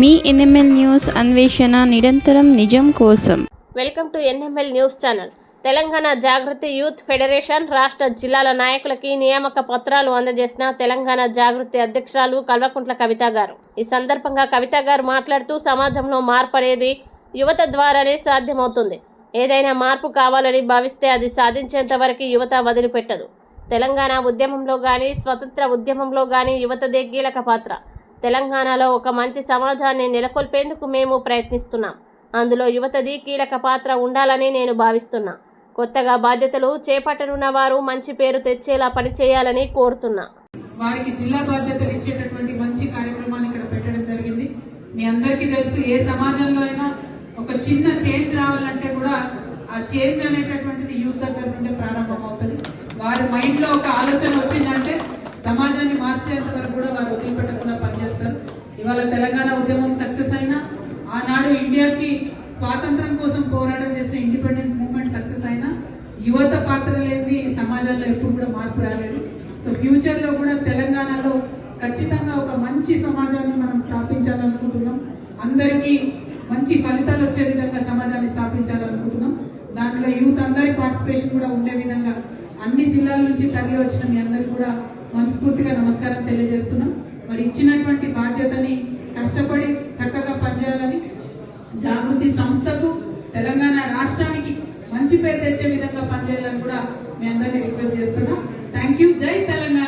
మీ NML news అన్వేషణ నిరంతరం నిజం కోసం. Welcome to NML news channel. Telangana Jagruthi youth federation రాష్ట్ర జిల్లాల నాయకులకి నియామక పత్రాలు అందజేసిన తెలంగాణ జాగృతి అధ్యక్షురాలు కల్వకుంట్ల కవిత గారు. ఈ సందర్భంగా కవిత గారు మాట్లాడుతూ సమాజంలో మార్పు అనేది యువత ద్వారానే సాధ్యమవుతుంది. ఏదైనా మార్పు కావాలని భావిస్తే అది సాధించేంత వరకు యువత వదిలిపెట్టదు. తెలంగాణ ఉద్యమంలో కానీ స్వతంత్ర ఉద్యమంలో కానీ యువతదే కీలక పాత్ర. తెలంగాణలో ఒక మంచి సమాజాన్ని నెలకొల్పేందుకు మేము ప్రయత్నిస్తున్నాం. అందులో యువతది కీలక పాత్ర ఉండాలని నేను భావిస్తున్నా. కొత్తగా బాధ్యతలు చేపట్టనున్న వారు మంచి పేరు తెచ్చేలా పనిచేయాలని కోరుతున్నా. వారికి జిల్లా బాధ్యతలు ఇచ్చేటటువంటి మంచి కార్యక్రమాన్ని ఇక్కడ పెట్టడం జరిగింది. మీ అందరికీ తెలుసు ఏ సమాజంలో అయినా ఒక చిన్న చేంజ్ రావాలంటే కూడా ఆ చేంజ్ అనేటటువంటిది యూత్ దగ్గర నుండి ప్రారంభమవుతుంది. వారి మైండ్లో ఒక ఆలోచన వచ్చిందంటే సమాజాన్ని మార్చేంత వరకు కూడా వారు వదిలిపెట్టారు ఇవాళ తెలంగాణ ఉద్యమం సక్సెస్ అయినా ఆనాడు ఇండియాకి స్వాతంత్రం కోసం పోరాటం చేసిన ఇండిపెండెన్స్ మూవ్మెంట్ సక్సెస్ అయినా యువత పాత్ర లేని సమాజంలో ఎప్పుడు కూడా మార్పు రాలేదు. సో ఫ్యూచర్లో కూడా తెలంగాణలో ఖచ్చితంగా ఒక మంచి సమాజాన్ని మనం స్థాపించాలనుకుంటున్నాం. అందరికీ మంచి ఫలితాలు వచ్చే విధంగా సమాజాన్ని స్థాపించాలనుకుంటున్నాం. దాంట్లో యూత్ అందరి పార్టిసిపేషన్ కూడా ఉండే విధంగా అన్ని జిల్లాల నుంచి తరలి వచ్చిన మీ అందరికీ కూడా మనస్ఫూర్తిగా నమస్కారం తెలియజేస్తున్నాం. మరి ఇచ్చినటువంటి బాధ్యతని కష్టపడి చక్కగా పనిచేయాలని జాగృతి సంస్థకు తెలంగాణ రాష్ట్రానికి మంచి పేరు తెచ్చే విధంగా పనిచేయాలని కూడా మీ అందరినీ రిక్వెస్ట్ చేస్తున్నా. థ్యాంక్ యూ జై తెలంగాణ.